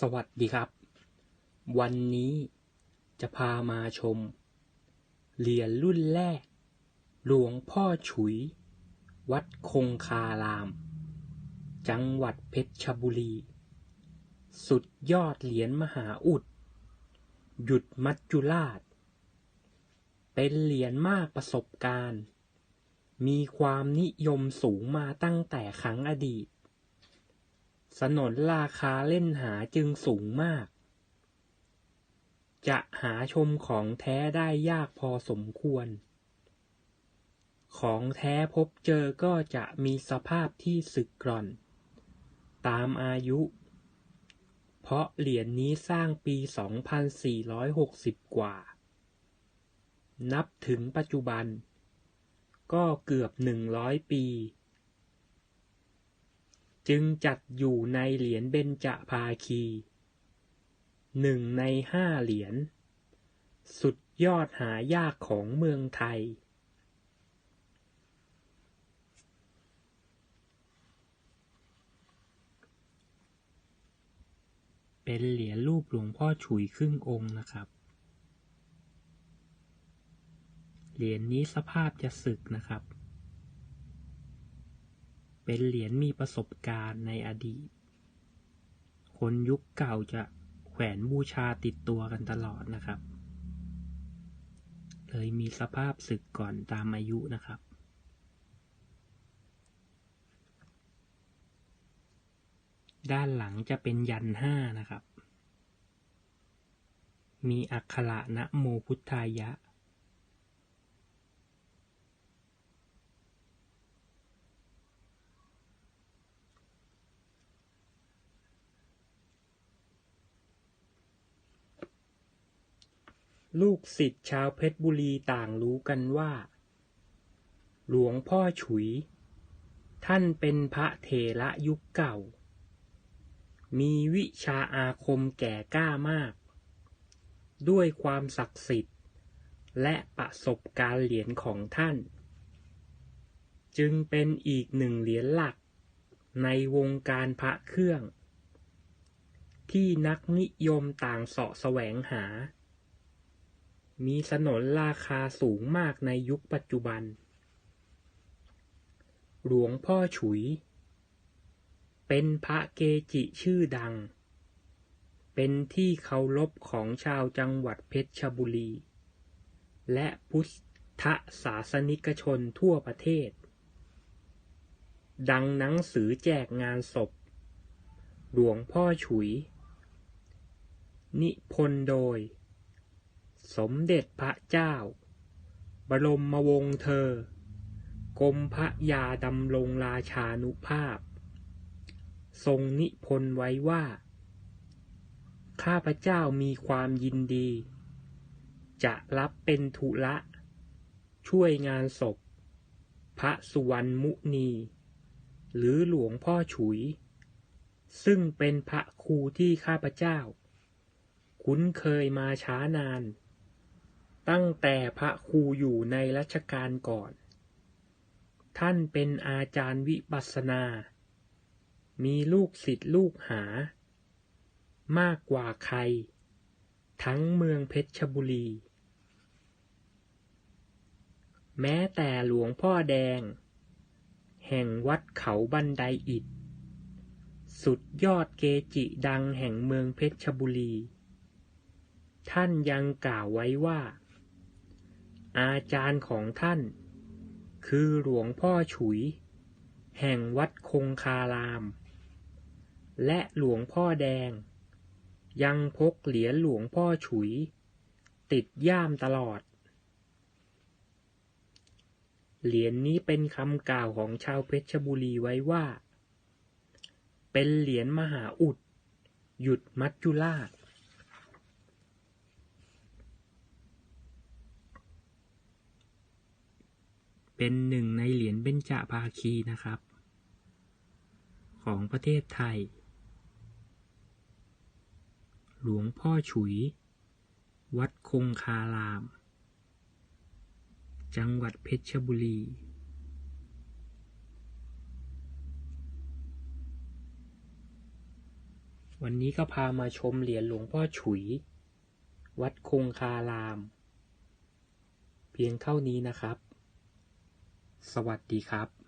สวัสดีครับ วันนี้จะพามาชม เหรียญรุ่นแรก หลวงพ่อฉุย วัดคงคาราม จังหวัดเพชรบุรี สุดยอดเหรียญมหาอุด หยุดมัจจุราช เป็นเหรียญมากประสบการณ์ มีความนิยมสูงมาตั้งแต่ครั้งอดีต สนนราคาเล่นหาจึงสูงมาก จะหาชมของแท้ได้ยากพอสมควร ของแท้พบเจอก็จะมีสภาพที่สึกกร่อน ตามอายุ เพราะเหรียญนนี้สร้างปี 2460 กว่า นับถึงปัจจุบัน ก็เกือบ 100 ปี จึงจัดอยู่ในเหรียญเบญจภาคีหนึ่งในห้าเหรียญ สุดยอดหายากของเมืองไทย เป็นเหรียญรูปหลวงพ่อฉุยครึ่งองค์นะครับ เหรียญนนี้สภาพจะสึกนะครับ เป็นเหรียญมีประสบการณ์ในอดีต คนยุคเก่าจะแขวนบูชาติดตัวกันตลอดนะครับ เลยมีสภาพสึกก่อนตามอายุนะครับ ด้านหลังจะเป็นยันห้านะครับ มีอักขระนะโมพุทธายะ ลูกศิษย์ชาวเพชรบุรีต่างรู้กันว่า หลวงพ่อฉุย ท่านเป็นพระเถระยุคเก่า มีวิชาอาคมแก่กล้ามาก ด้วยความศักดิ์สิทธิ์ และประสบการณ์เหรียญของท่าน จึงเป็นอีกหนึ่งเหรียญหลักในวงการพระเครื่อง ที่นักนิยมต่างเสาะแสวงหา มีสนนราคาสูงมากในยุคปัจจุบัน หลวงพ่อฉุย เป็นพระเกจิชื่อดัง เป็นที่เคารพของชาวจังหวัดเพชรบุรี และพุทธศาสนิกชนทั่วประเทศ ดังหนังสือแจกงานศพ หลวงพ่อฉุย นิพนธ์โดย สมเด็จพระเจ้า บรมวงศ์เธอ กรมพระยาดำรงราชานุภาพ ทรงนิพนธ์ไว้ว่า ข้าพเจ้ามีความยินดี จะรับเป็นธุระ ช่วยงานศพ พระสุวรรณมุนี หรือหลวงพ่อฉุย ซึ่งเป็นพระครูที่ข้าพเจ้าคุ้นเคยมาช้านาน ตั้งแต่พระครูอยู่ในรัชกาลก่อน ท่านเป็นอาจารย์วิปัสนา มีลูกศิษย์ลูกหา มากกว่าใคร ทั้งเมืองเพชรบุรี แม้แต่หลวงพ่อแดง แห่งวัดเขาบันไดอิฐสุดยอดเกจิดังแห่งเมืองเพชรบุรี ท่านยังกล่าวไว้ว่า อาจารย์ของท่าน คือหลวงพ่อฉุย แห่งวัดคงคาราม และหลวงพ่อแดง ยังพกเหรียญหลวงพ่อฉุย ติดย่ามตลอด เหรียญนนี้เป็นคำกล่าวของชาวเพชรบุรีไว้ว่า เป็นเหรียญมหาอุด หยุดมัจจุราช เป็นหนึ่งในเหรียญเบญจภาคีนะครับ ของประเทศไทย หลวงพ่อฉุย วัดคงคาราม จังหวัดเพชรบุรีววันนี้ก็พามาชมเหรียญหลวงพ่อฉุย วัดคงคาราม เพียงเท่านี้นะครับ สวัสดีครับ